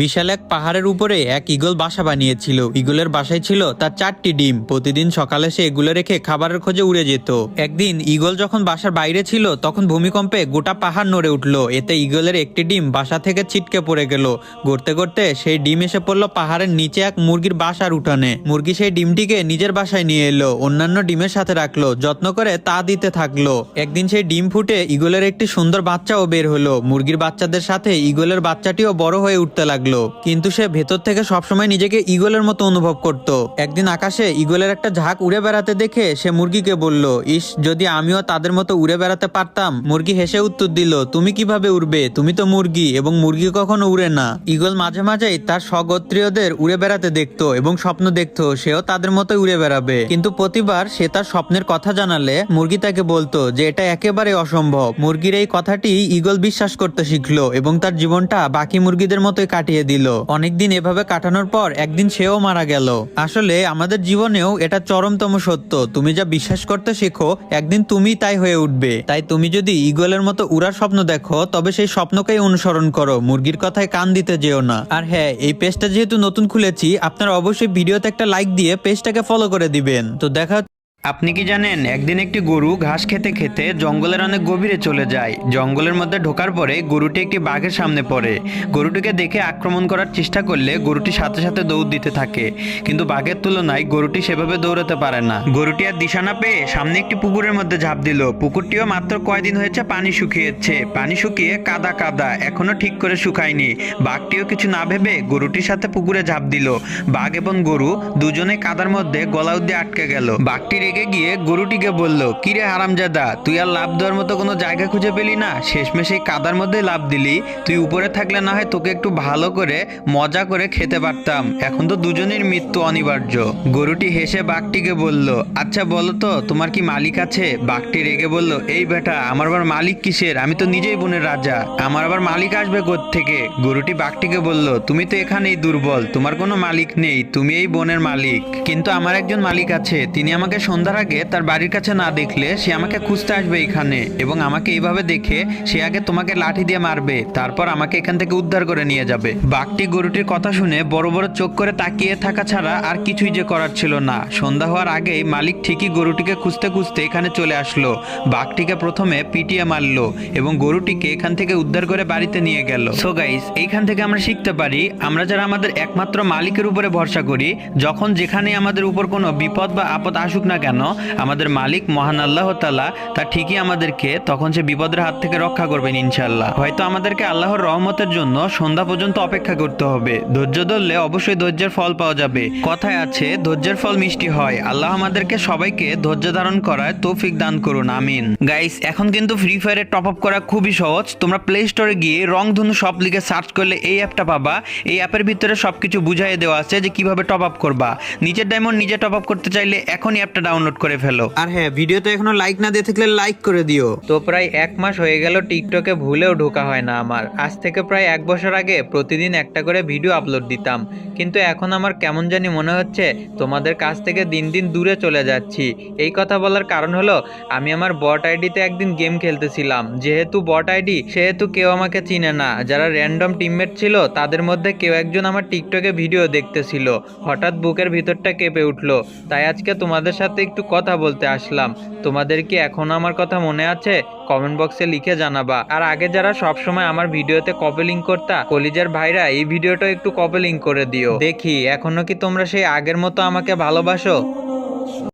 বিশাল এক পাহাড়ের উপরে এক ইগল বাসা বানিয়েছিল। ইগলের বাসায় ছিল তার চারটি ডিম। প্রতিদিন সকালে সে এগুলো রেখে খাবারের খোঁজে উড়ে যেত। একদিন ইগল যখন বাসার বাইরে ছিল, তখন ভূমিকম্পে গোটা পাহাড় নড়ে উঠল। এতে ইগলের একটি ডিম বাসা থেকে ছিটকে পড়ে গেল। গড়তে গড়তে সেই ডিম এসে পড়ল পাহাড়ের নিচে এক মুরগির বাসার উঠানে। মুরগি সেই ডিমটিকে নিজের বাসায় নিয়ে এলো, অন্যান্য ডিমের সাথে রাখল, যত্ন করে তা দিতে থাকল। একদিন সেই ডিম ফুটে ইগলের একটি সুন্দর বাচ্চাও বের হলো। মুরগির বাচ্চাদের সাথে ইগলের বাচ্চাটিও বড় হয়ে উঠতে লাগল। কিন্তু সে ভেতর থেকে সবসময় নিজেকে ইগলের মতো অনুভব করত। একদিন আকাশে ইগলের একটা ঝাঁক উড়ে বেড়াতে দেখে সে মুরগিকে বলল, ইস, যদি আমিও তাদের মতো উড়ে বেড়াতে পারতাম, মুরগি হেসে উত্তর দিল, তুমি কীভাবে উড়বে? তুমি তো মুরগি এবং মুরগি কখনো উড়ে না। ইগল মাঝে মাঝেই তার স্বগোত্রীয়দের উড়ে বেড়াতে দেখতো এবং স্বপ্ন দেখতো সেও তাদের মতো উড়ে বেড়াবে। কিন্তু প্রতিবার সে তার স্বপ্নের কথা জানালে মুরগি তাকে বলতো যে, এটা একেবারে অসম্ভব। মুরগির এই কথাটি ইগল বিশ্বাস করতে শিখলো এবং তার জীবনটা বাকি মুরগিদের মতোই কাটিয়ে দিল। অনেকদিন এভাবে কাটানোর পর একদিন সেও মারা গেল। আসলে আমাদের জীবনেও এটা চরমতম সত্য। তুমি যা বিশ্বাস করতে শেখো, একদিন তুমি তাই হয়ে উঠবে। তাই তুমি যদি ইগলের মতো উড়ার স্বপ্ন দেখো, তবে সেই স্বপ্নকেই অনুসরণ করো। মুরগির কথায় কান দিতে যেও না। আর হ্যাঁ এই পেজটা যেহেতু নতুন খুলেছি, আপনারা অবশ্যই ভিডিওতে একটা লাইক দিয়ে পেজটাকে ফলো করে দিবেন। তো দেখা আপনি কি জানেন, একদিন একটি গরু ঘাস খেতে খেতে জঙ্গলের অনেক গভীরে চলে যায়। জঙ্গলের মধ্যে ঢোকার পরে গরুটি একটি বাঘের সামনে পড়ে। গরুটিকে দেখে আক্রমণ করার চেষ্টা করলে গরুটি সাথে সাথে দৌড় দিতে থাকে। কিন্তু বাঘের তুলনায় গরুটি সেভাবে দৌড়াতে পারে না। গরুটি আর দিশা না পেয়ে সামনে একটি পুকুরের মধ্যে ঝাঁপ দিল। পুকুরটিও মাত্র কয়দিন হয়েছে পানি শুকিয়েছে। পানি শুকিয়ে কাদা কাদা, এখনও ঠিক করে শুকায়নি। বাঘটিও কিছু না ভেবে গরুটির সাথে পুকুরে ঝাঁপ দিল। বাঘ এবং গরু দুজনে কাদার মধ্যে গলা অব্দি আটকে গেল। বাঘটি রেগে গিয়ে গরুটিকে বলল, কিরে হারামজাদা, তুই আর লাভ দেওয়ার মতো কোনো জায়গা খুঁজে পেলি না? শেষমেশ কাদার মধ্যে লাভ দিলি। তুই উপরে থাকলে না হয় তোকে একটু ভালো করে, মজা করে খেতে পারতাম। এখন তো দুজনের মৃত্যু অনিবার্য। গরুটি হেসে বাঘটিকে বলল আচ্ছা বলো তো, তোমার কি মালিক আছে? বাঘটি রেগে বলল, এই বেটা, আমার আবার মালিক কিসের? আমি তো নিজেই বনের রাজা। আমার আবার মালিক আসবে থেকে গরুটি বাঘটিকে বলল, তুমি তো এখানেই দুর্বল, তোমার কোনো মালিক নেই, তুমি এই বনের মালিক। কিন্তু আমার একজন মালিক আছে, তিনি আমাকে সন্ধ্যার আগে তার বাড়ির কাছে না দেখলে সে আমাকে খুঁজতে আসবে এখানে এবং আমাকে এইভাবে দেখে সে আগে তোমাকে লাঠি দিয়ে মারবে, তারপর আমাকে এখান থেকে উদ্ধার করে নিয়ে যাবে। বাঘটি গরুটির কথা শুনে বড় বড় চোখ করে তাকিয়ে থাকা ছাড়া আর কিছুই যে করার ছিল না। সন্ধ্যা হওয়ার আগেই মালিক ঠিকই গরুটিকে খুঁজতে খুঁজতে এখানে চলে আসলো। বাঘটিকে প্রথমে পিটিয়ে মারলো এবং গরুটিকে এখান থেকে উদ্ধার করে বাড়িতে নিয়ে গেল। সো গাইস এইখান থেকে আমরা শিখতে পারি, আমরা যারা আমাদের একমাত্র মালিকের উপরে ভরসা করি, যখন যেখানে আমাদের উপর কোনো বিপদ বা আপদ আসুক না কেন? আমাদের মালিক মহান আল্লাহ তালা তা ঠিকই আমাদেরকে তখন সে বিপদের হাত থেকে রক্ষা করবেন ইনশাল্লাহ হয়তো আমাদেরকে আল্লাহর রহমতের জন্য সন্ধ্যা পর্যন্ত অপেক্ষা করতে হবে। ধৈর্য ধরলে অবশ্যই ধৈর্যের ফল পাওয়া যাবে। কথায় আছে, ধৈর্যের ফল মিষ্টি হয়। আল্লাহ আমাদেরকে সবাইকে ধৈর্য ধারণ করার তৌফিক দান করুন, আমিন। গাইস এখন কিন্তু ফ্রি ফায়ারে টপ আপ করা খুবই সহজ। তোমরা প্লে স্টোরে গিয়ে রংধনু সব লিখে সার্চ করলে এই অ্যাপটা পাবা। এই অ্যাপের ভিতরে সবকিছু বুঝাই দেওয়া আছে যে কীভাবে টপ আপ করবা। নিজের ডায়মন্ড নিজে টপ আপ করতে চাইলে এখনই অ্যাপটা ডাউনলোড করে ফেলো। আর হ্যাঁ ভিডিওতে এখনও লাইক না দিয়ে থাকলে লাইক করে দিও। তো প্রায় এক মাস হয়ে গেল টিকটকে ভুলেও ঢোকা হয় না আমার। আজ থেকে প্রায় এক বছর আগে প্রতিদিন একটা করে ভিডিও আপলোড দিতাম। কিন্তু এখন আমার কেমন জানি মনে হচ্ছে তোমাদের কাছ থেকে দিন দিন দূরে চলে যাচ্ছি। এই কথা বলার কারণ হলো আমি আমার বট আইডিতে একদিন গেম খেলতেছিলাম। যেহেতু বট আইডি সেহেতু কেউ আমাকে চিনে না। যারা র্যান্ডম টিমমেট ছিল তাদের মধ্যে কেউ একজন আমার টিকটকে ভিডিও দেখতেছিল। হঠাৎ বুকের ভিতরটা কেঁপে উঠল। তাই আজকে তোমাদের সাথে একটু কথা বলতে আসলাম। তোমাদের কি এখনও আমার কথা মনে আছে? কমেন্ট বক্সে লিখে জানাবা। আর আগে যারা সব সময় আমার ভিডিওতে কপি লিঙ্ক করতা, কলিজার ভাইরা, এই ভিডিওটা একটু কপি করে দিও। দেখি, এখনও কি তোমরা সেই আগের মতো আমাকে ভালোবাসো?